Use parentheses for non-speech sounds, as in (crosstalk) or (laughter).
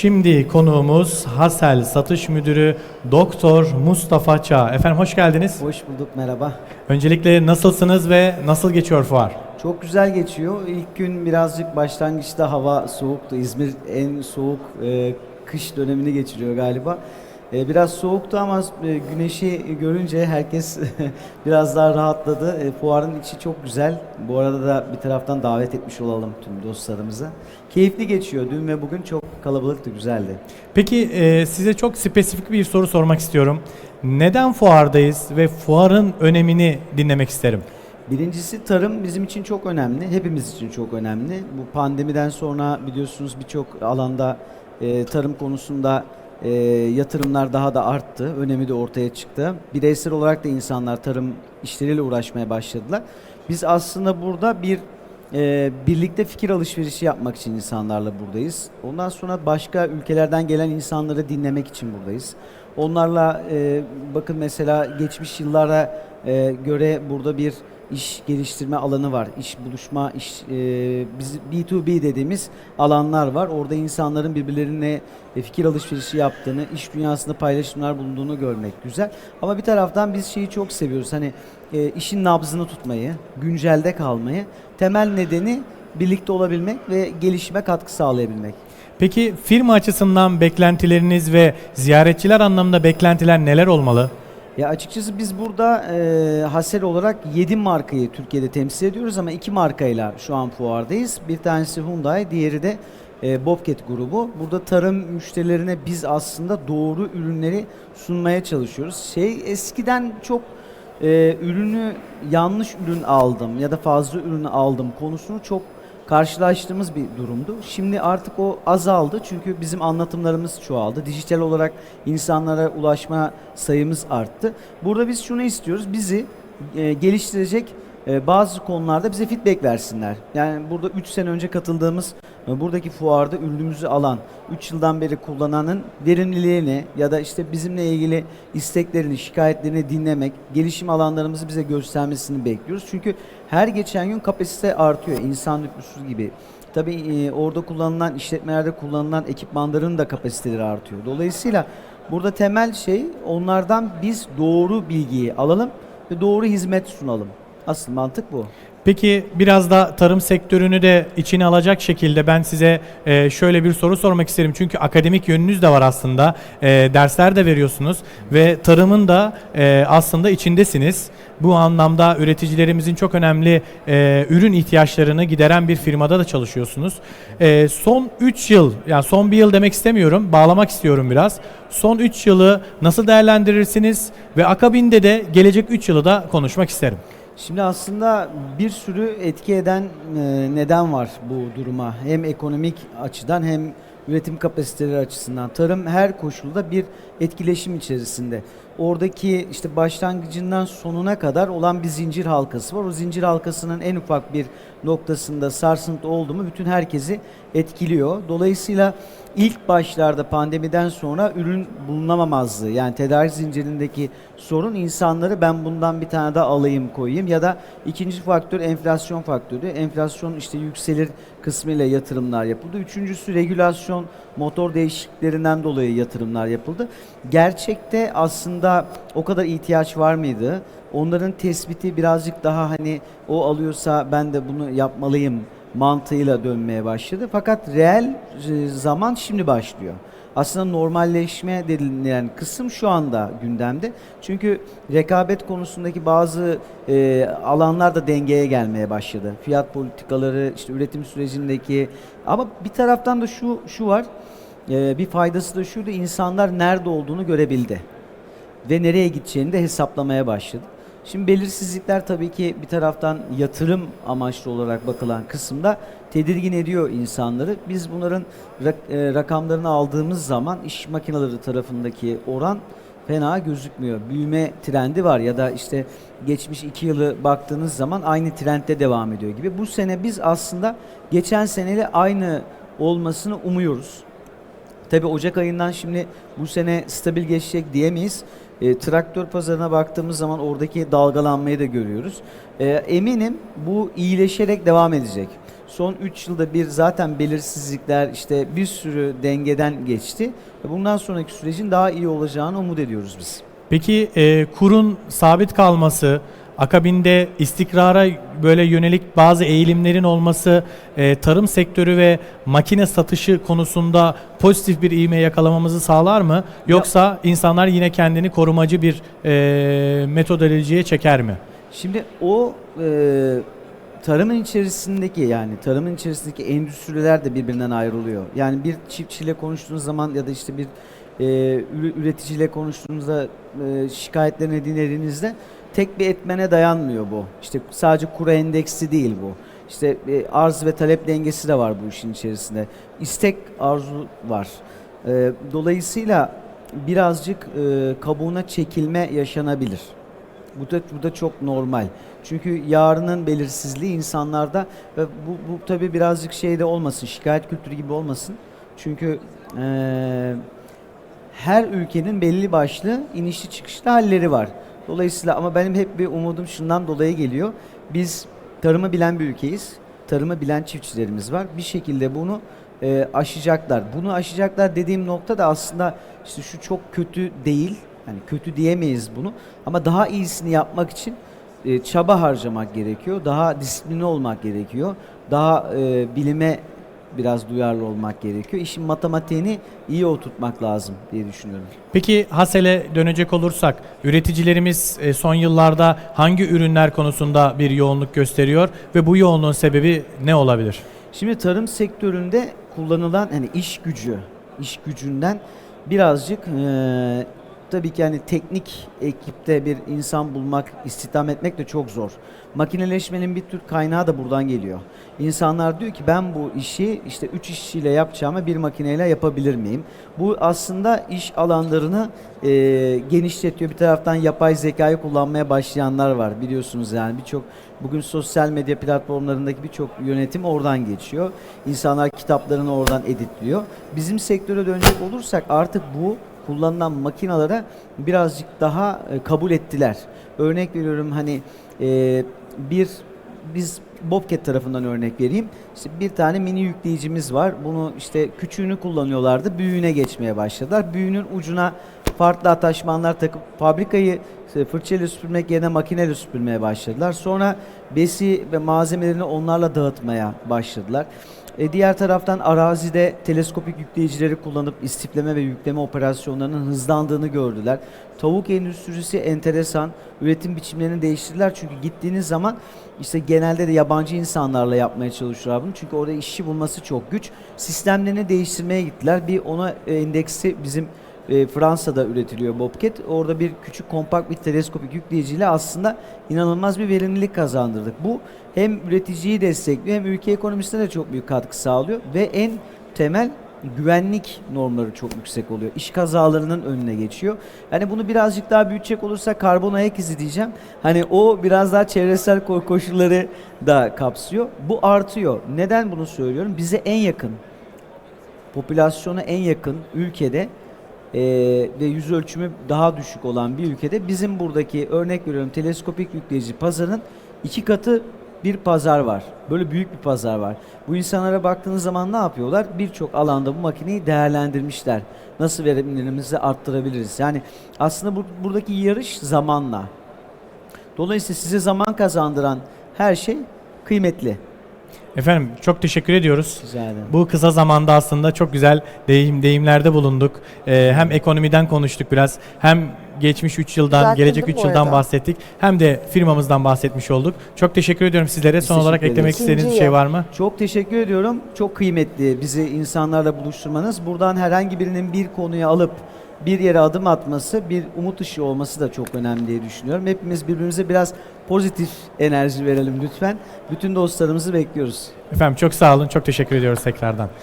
Şimdi konuğumuz Hasel Satış Müdürü Doktor Mustafa Çağ. Efendim hoş geldiniz. Hoş bulduk, merhaba. Öncelikle nasılsınız ve nasıl geçiyor fuar? Çok güzel geçiyor. İlk gün birazcık başlangıçta hava soğuktu. İzmir en soğuk e, kış dönemini geçiriyor galiba. E, biraz soğuktu ama e, güneşi görünce herkes (laughs) biraz daha rahatladı. E, fuarın içi çok güzel. Bu arada da bir taraftan davet etmiş olalım tüm dostlarımızı. Keyifli geçiyor. Dün ve bugün çok kalabalıktı, güzeldi. Peki e, size çok spesifik bir soru sormak istiyorum. Neden fuardayız ve fuarın önemini dinlemek isterim. Birincisi tarım bizim için çok önemli. Hepimiz için çok önemli. Bu pandemiden sonra biliyorsunuz birçok alanda e, tarım konusunda e, yatırımlar daha da arttı. Önemi de ortaya çıktı. Bireysel olarak da insanlar tarım işleriyle uğraşmaya başladılar. Biz aslında burada bir e, birlikte fikir alışverişi yapmak için insanlarla buradayız. Ondan sonra başka ülkelerden gelen insanları dinlemek için buradayız. Onlarla e, bakın mesela geçmiş yıllara e, göre burada bir iş geliştirme alanı var. İş buluşma, iş e, biz B2B dediğimiz alanlar var. Orada insanların birbirlerine e, fikir alışverişi yaptığını, iş dünyasında paylaşımlar bulunduğunu görmek güzel. Ama bir taraftan biz şeyi çok seviyoruz. Hani e, işin nabzını tutmayı, güncelde kalmayı. Temel nedeni birlikte olabilmek ve gelişime katkı sağlayabilmek. Peki firma açısından beklentileriniz ve ziyaretçiler anlamında beklentiler neler olmalı? Ya açıkçası biz burada e, Hasel olarak 7 markayı Türkiye'de temsil ediyoruz ama iki markayla şu an fuardayız. Bir tanesi Hyundai, diğeri de e, Bobcat grubu. Burada tarım müşterilerine biz aslında doğru ürünleri sunmaya çalışıyoruz. Şey eskiden çok e, ürünü yanlış ürün aldım ya da fazla ürünü aldım konusunu çok karşılaştığımız bir durumdu. Şimdi artık o azaldı çünkü bizim anlatımlarımız çoğaldı. Dijital olarak insanlara ulaşma sayımız arttı. Burada biz şunu istiyoruz. Bizi e, geliştirecek e, bazı konularda bize feedback versinler. Yani burada 3 sene önce katıldığımız buradaki fuarda ürünümüzü alan, 3 yıldan beri kullananın verimliliğini ya da işte bizimle ilgili isteklerini, şikayetlerini dinlemek, gelişim alanlarımızı bize göstermesini bekliyoruz. Çünkü her geçen gün kapasite artıyor. İnsan nüfusu gibi. Tabii e, orada kullanılan, işletmelerde kullanılan ekipmanların da kapasiteleri artıyor. Dolayısıyla burada temel şey onlardan biz doğru bilgiyi alalım ve doğru hizmet sunalım. Asıl mantık bu. Peki biraz da tarım sektörünü de içine alacak şekilde ben size e, şöyle bir soru sormak isterim. Çünkü akademik yönünüz de var aslında. E, dersler de veriyorsunuz ve tarımın da e, aslında içindesiniz. Bu anlamda üreticilerimizin çok önemli ürün ihtiyaçlarını gideren bir firmada da çalışıyorsunuz. Son 3 yıl, yani son bir yıl demek istemiyorum, bağlamak istiyorum biraz. Son 3 yılı nasıl değerlendirirsiniz ve akabinde de gelecek 3 yılı da konuşmak isterim. Şimdi aslında bir sürü etki eden e, neden var bu duruma. Hem ekonomik açıdan hem üretim kapasiteleri açısından. Tarım her koşulda bir etkileşim içerisinde. Oradaki işte başlangıcından sonuna kadar olan bir zincir halkası var. O zincir halkasının en ufak bir noktasında sarsıntı oldu mu bütün herkesi etkiliyor. Dolayısıyla ilk başlarda pandemiden sonra ürün bulunamamazlığı yani tedarik zincirindeki sorun insanları ben bundan bir tane daha alayım koyayım ya da ikinci faktör enflasyon faktörü. Enflasyon işte yükselir kısmıyla yatırımlar yapıldı. Üçüncüsü regülasyon motor değişikliklerinden dolayı yatırımlar yapıldı. Gerçekte aslında o kadar ihtiyaç var mıydı? Onların tespiti birazcık daha hani o alıyorsa ben de bunu yapmalıyım mantığıyla dönmeye başladı. Fakat reel e, zaman şimdi başlıyor. Aslında normalleşme denilen kısım şu anda gündemde. Çünkü rekabet konusundaki bazı e, alanlar da dengeye gelmeye başladı. Fiyat politikaları, işte üretim sürecindeki ama bir taraftan da şu şu var. E, bir faydası da şuydu. insanlar nerede olduğunu görebildi ve nereye gideceğini de hesaplamaya başladı. Şimdi belirsizlikler tabii ki bir taraftan yatırım amaçlı olarak bakılan kısımda tedirgin ediyor insanları. Biz bunların e, rakamlarını aldığımız zaman iş makineleri tarafındaki oran fena gözükmüyor. Büyüme trendi var ya da işte geçmiş iki yılı baktığınız zaman aynı trendde devam ediyor gibi. Bu sene biz aslında geçen seneyle aynı olmasını umuyoruz. Tabii Ocak ayından şimdi bu sene stabil geçecek diyemeyiz. E, traktör pazarına baktığımız zaman oradaki dalgalanmayı da görüyoruz. E, eminim bu iyileşerek devam edecek. Son 3 yılda bir zaten belirsizlikler işte bir sürü dengeden geçti. Ve Bundan sonraki sürecin daha iyi olacağını umut ediyoruz biz. Peki e, kurun sabit kalması, akabinde istikrara böyle yönelik bazı eğilimlerin olması, e, tarım sektörü ve makine satışı konusunda pozitif bir ivme yakalamamızı sağlar mı? Yoksa insanlar yine kendini korumacı bir e, metodolojiye çeker mi? Şimdi o e, tarımın içerisindeki yani tarımın içerisindeki endüstriler de birbirinden ayrılıyor. Yani bir çiftçiyle konuştuğunuz zaman ya da işte bir e, üreticiyle konuştuğunuzda e, şikayetlerini dinlediğinizde tek bir etmene dayanmıyor bu. İşte sadece kuru endeksi değil bu. İşte e, arz ve talep dengesi de var bu işin içerisinde. İstek arzu var. E, dolayısıyla birazcık e, kabuğuna çekilme yaşanabilir. Bu da, bu da çok normal. Çünkü yarının belirsizliği insanlarda ve bu, bu tabii birazcık şey de olmasın, şikayet kültürü gibi olmasın. Çünkü eee, her ülkenin belli başlı inişli çıkışlı halleri var. Dolayısıyla ama benim hep bir umudum şundan dolayı geliyor. Biz tarımı bilen bir ülkeyiz. Tarımı bilen çiftçilerimiz var. Bir şekilde bunu e, aşacaklar. Bunu aşacaklar dediğim nokta da aslında işte şu çok kötü değil. Hani kötü diyemeyiz bunu. Ama daha iyisini yapmak için e, çaba harcamak gerekiyor. Daha disiplinli olmak gerekiyor. Daha e, bilime biraz duyarlı olmak gerekiyor. İşin matematiğini iyi oturtmak lazım diye düşünüyorum. Peki Hasel'e dönecek olursak üreticilerimiz e, son yıllarda hangi ürünler konusunda bir yoğunluk gösteriyor ve bu yoğunluğun sebebi ne olabilir? Şimdi tarım sektöründe kullanılan hani iş gücü, iş gücünden birazcık eee, tabii ki hani teknik ekipte bir insan bulmak, istihdam etmek de çok zor. Makineleşmenin bir tür kaynağı da buradan geliyor. İnsanlar diyor ki ben bu işi işte 3 işçiyle yapacağımı bir makineyle yapabilir miyim? Bu aslında iş alanlarını eee, genişletiyor. Bir taraftan yapay zekayı kullanmaya başlayanlar var biliyorsunuz yani birçok bugün sosyal medya platformlarındaki birçok yönetim oradan geçiyor. İnsanlar kitaplarını oradan editliyor. Bizim sektöre dönecek olursak artık bu kullanılan makinalara birazcık daha e, kabul ettiler. Örnek veriyorum hani e, bir biz Bobcat tarafından örnek vereyim. İşte bir tane mini yükleyicimiz var. Bunu işte küçüğünü kullanıyorlardı. Büyüğüne geçmeye başladılar. Büyüğünün ucuna farklı ataşmanlar takıp fabrikayı fırçayla süpürmek yerine makineyle süpürmeye başladılar. Sonra besi ve malzemelerini onlarla dağıtmaya başladılar. E, diğer taraftan arazide teleskopik yükleyicileri kullanıp istifleme ve yükleme operasyonlarının hızlandığını gördüler. Tavuk endüstrisi enteresan. Üretim biçimlerini değiştirdiler. Çünkü gittiğiniz zaman işte genelde de yabancı insanlarla yapmaya çalışıyorlar bunu. Çünkü orada işçi bulması çok güç. Sistemlerini değiştirmeye gittiler. Bir ona endeksi bizim e, Fransa'da üretiliyor Bobcat. Orada bir küçük kompakt bir teleskopik yükleyiciyle aslında inanılmaz bir verimlilik kazandırdık. Bu hem üreticiyi destekliyor hem ülke ekonomisine de çok büyük katkı sağlıyor ve en temel güvenlik normları çok yüksek oluyor. İş kazalarının önüne geçiyor. Yani bunu birazcık daha büyütecek olursa karbon ayak izi diyeceğim. Hani o biraz daha çevresel ko- koşulları da kapsıyor. Bu artıyor. Neden bunu söylüyorum? Bize en yakın popülasyona en yakın ülkede e, ve yüz ölçümü daha düşük olan bir ülkede bizim buradaki örnek veriyorum teleskopik yükleyici pazarın iki katı bir pazar var. Böyle büyük bir pazar var. Bu insanlara baktığınız zaman ne yapıyorlar? Birçok alanda bu makineyi değerlendirmişler. Nasıl verimlerimizi arttırabiliriz? Yani aslında bu, buradaki yarış zamanla. Dolayısıyla size zaman kazandıran her şey kıymetli. Efendim çok teşekkür ediyoruz. Rica ederim. Bu kısa zamanda aslında çok güzel deyim deyimlerde bulunduk. Ee, hem ekonomiden konuştuk biraz, hem geçmiş 3 yıldan, Düzelttin gelecek değil 3 mi bu yıldan arada? bahsettik. Hem de firmamızdan bahsetmiş olduk. Çok teşekkür ediyorum sizlere. Biz Son olarak teşekkür eklemek ederiz. istediğiniz bir İkinci şey yıl. var mı? Çok teşekkür ediyorum. Çok kıymetli bizi insanlarla buluşturmanız. Buradan herhangi birinin bir konuyu alıp bir yere adım atması, bir umut ışığı olması da çok önemli diye düşünüyorum. Hepimiz birbirimize biraz pozitif enerji verelim lütfen. Bütün dostlarımızı bekliyoruz. Efendim çok sağ olun. Çok teşekkür ediyoruz tekrardan.